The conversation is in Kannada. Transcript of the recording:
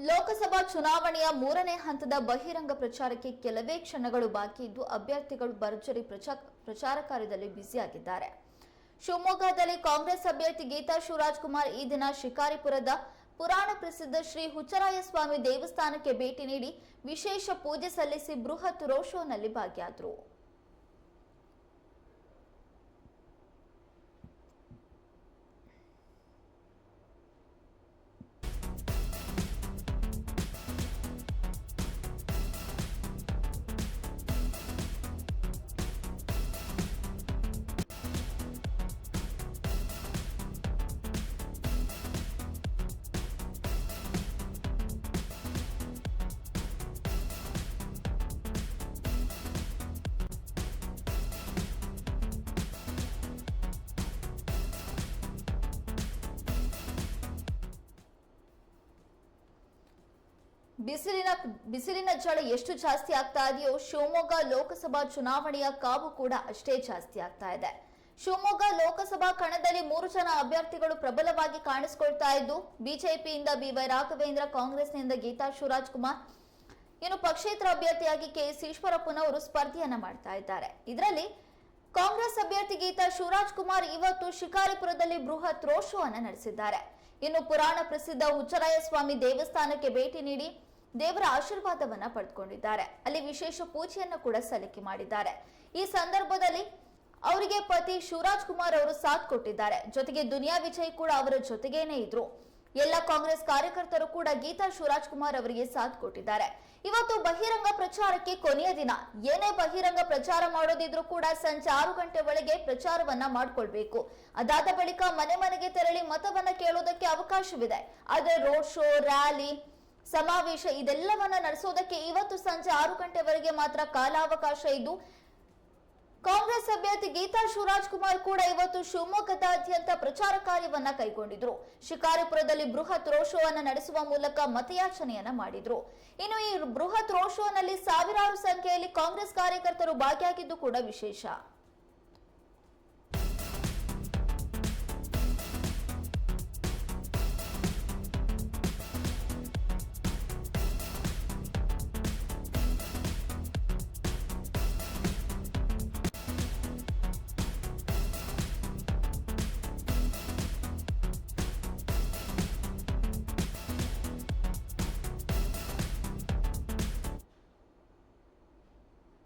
ಲೋಕಸಭಾ ಚುನಾವಣೆಯ ಮೂರನೇ ಹಂತದ ಬಹಿರಂಗ ಪ್ರಚಾರಕ್ಕೆ ಕೆಲವೇ ಕ್ಷಣಗಳು ಬಾಕಿ ಇದ್ದು, ಅಭ್ಯರ್ಥಿಗಳು ಭರ್ಜರಿ ಪ್ರಚಾ- ಪ್ರಚಾರ ಕಾರ್ಯದಲ್ಲಿ ಬ್ಯುಸಿಯಾಗಿದ್ದಾರೆ. ಶಿವಮೊಗ್ಗದಲ್ಲಿ ಕಾಂಗ್ರೆಸ್ ಅಭ್ಯರ್ಥಿ ಗೀತಾ ಶಿವರಾಜ್ ಕುಮಾರ್ ಈ ದಿನ ಶಿಕಾರಿಪುರದ ಪುರಾಣ ಪ್ರಸಿದ್ಧ ಶ್ರೀ ಹುಚ್ಚರಾಯ ಸ್ವಾಮಿ ದೇವಸ್ಥಾನಕ್ಕೆ ಭೇಟಿ ನೀಡಿ, ವಿಶೇಷ ಪೂಜೆ ಸಲ್ಲಿಸಿ ಬೃಹತ್ ರೋಡ್ ಶೋನಲ್ಲಿ ಭಾಗಿಯಾದರು. ಬಿಸಿಲಿನ ಬಿಸಿಲಿನ ಝಳ ಎಷ್ಟು ಜಾಸ್ತಿ ಆಗ್ತಾ ಇದೆಯೋ ಶಿವಮೊಗ್ಗ ಲೋಕಸಭಾ ಚುನಾವಣೆಯ ಕಾವು ಕೂಡ ಅಷ್ಟೇ ಜಾಸ್ತಿ ಆಗ್ತಾ ಇದೆ. ಶಿವಮೊಗ್ಗ ಲೋಕಸಭಾ ಕಣದಲ್ಲಿ ಮೂರು ಜನ ಅಭ್ಯರ್ಥಿಗಳು ಪ್ರಬಲವಾಗಿ ಕಾಣಿಸಿಕೊಳ್ತಾ ಇದ್ದು, ಬಿಜೆಪಿಯಿಂದ ಬಿವೈ ರಾಘವೇಂದ್ರ, ಕಾಂಗ್ರೆಸ್ನಿಂದ ಗೀತಾ ಶಿವರಾಜ್ ಕುಮಾರ್ ಇನ್ನು ಪಕ್ಷೇತರ ಅಭ್ಯರ್ಥಿಯಾಗಿ ಕೆ ಎಸ್ ಈಶ್ವರಪ್ಪನವರು ಸ್ಪರ್ಧೆಯನ್ನ ಮಾಡ್ತಾ ಇದ್ದಾರೆ. ಇದರಲ್ಲಿ ಕಾಂಗ್ರೆಸ್ ಅಭ್ಯರ್ಥಿ ಗೀತಾ ಶಿವರಾಜ್ ಕುಮಾರ್ ಇವತ್ತು ಶಿಕಾರಿಪುರದಲ್ಲಿ ಬೃಹತ್ ರೋಡ್ ಶೋ ಅನ್ನ ನಡೆಸಿದ್ದಾರೆ. ಇನ್ನು ಪುರಾಣ ಪ್ರಸಿದ್ಧ ಉಚ್ಚರಾಯ ಸ್ವಾಮಿ ದೇವಸ್ಥಾನಕ್ಕೆ ಭೇಟಿ ನೀಡಿ ದೇವರ ಆಶೀರ್ವಾದವನ್ನ ಪಡೆದುಕೊಂಡಿದ್ದಾರೆ. ಅಲ್ಲಿ ವಿಶೇಷ ಪೂಜೆಯನ್ನು ಕೂಡ ಸಲ್ಲಿಕೆ ಮಾಡಿದ್ದಾರೆ. ಈ ಸಂದರ್ಭದಲ್ಲಿ ಅವರಿಗೆ ಪತಿ ಶಿವರಾಜ್ ಕುಮಾರ್ ಅವರು ಸಾಥ್ ಕೊಟ್ಟಿದ್ದಾರೆ. ಜೊತೆಗೆ ದುನಿಯಾ ವಿಜಯ್ ಕೂಡ ಅವರ ಜೊತೆಗೇನೆ ಇದ್ರು. ಎಲ್ಲ ಕಾಂಗ್ರೆಸ್ ಕಾರ್ಯಕರ್ತರು ಕೂಡ ಗೀತಾ ಶಿವರಾಜ್ ಕುಮಾರ್ ಅವರಿಗೆ ಸಾಥ್ ಕೊಟ್ಟಿದ್ದಾರೆ. ಇವತ್ತು ಬಹಿರಂಗ ಪ್ರಚಾರಕ್ಕೆ ಕೊನೆಯ ದಿನ. ಏನೇ ಬಹಿರಂಗ ಪ್ರಚಾರ ಮಾಡೋದಿದ್ರು ಕೂಡ ಸಂಜೆ ಆರು ಗಂಟೆ ಒಳಗೆ ಪ್ರಚಾರವನ್ನ ಮಾಡ್ಕೊಳ್ಬೇಕು. ಅದಾದ ಬಳಿಕ ಮನೆ ಮನೆಗೆ ತೆರಳಿ ಮತವನ್ನ ಕೇಳೋದಕ್ಕೆ ಅವಕಾಶವಿದೆ. ಆದರೆ ರೋಡ್ ಶೋ, ರ್ಯಾಲಿ ಸಮಾವೇಶ ಇದೆಲ್ಲವನ್ನ ನಡೆಸೋದಕ್ಕೆ ಇವತ್ತು ಸಂಜೆ ಆರು ಗಂಟೆವರೆಗೆ ಮಾತ್ರ ಕಾಲಾವಕಾಶ ಇದ್ದು, ಕಾಂಗ್ರೆಸ್ ಅಭ್ಯರ್ಥಿ ಗೀತಾ ಶಿವರಾಜ್ ಕುಮಾರ್ ಕೂಡ ಇವತ್ತು ಶಿವಮೊಗ್ಗದಾದ್ಯಂತ ಪ್ರಚಾರ ಕಾರ್ಯವನ್ನ ಕೈಗೊಂಡಿದ್ರು. ಶಿಕಾರಿಪುರದಲ್ಲಿ ಬೃಹತ್ ರೋಡ್ ನಡೆಸುವ ಮೂಲಕ ಮತಯಾಚನೆಯನ್ನ ಮಾಡಿದ್ರು. ಇನ್ನು ಈ ಬೃಹತ್ ರೋಡ್ ಶೋನಲ್ಲಿ ಸಾವಿರಾರು ಸಂಖ್ಯೆಯಲ್ಲಿ ಕಾಂಗ್ರೆಸ್ ಕಾರ್ಯಕರ್ತರು ಭಾಗಿಯಾಗಿದ್ದು ಕೂಡ ವಿಶೇಷ.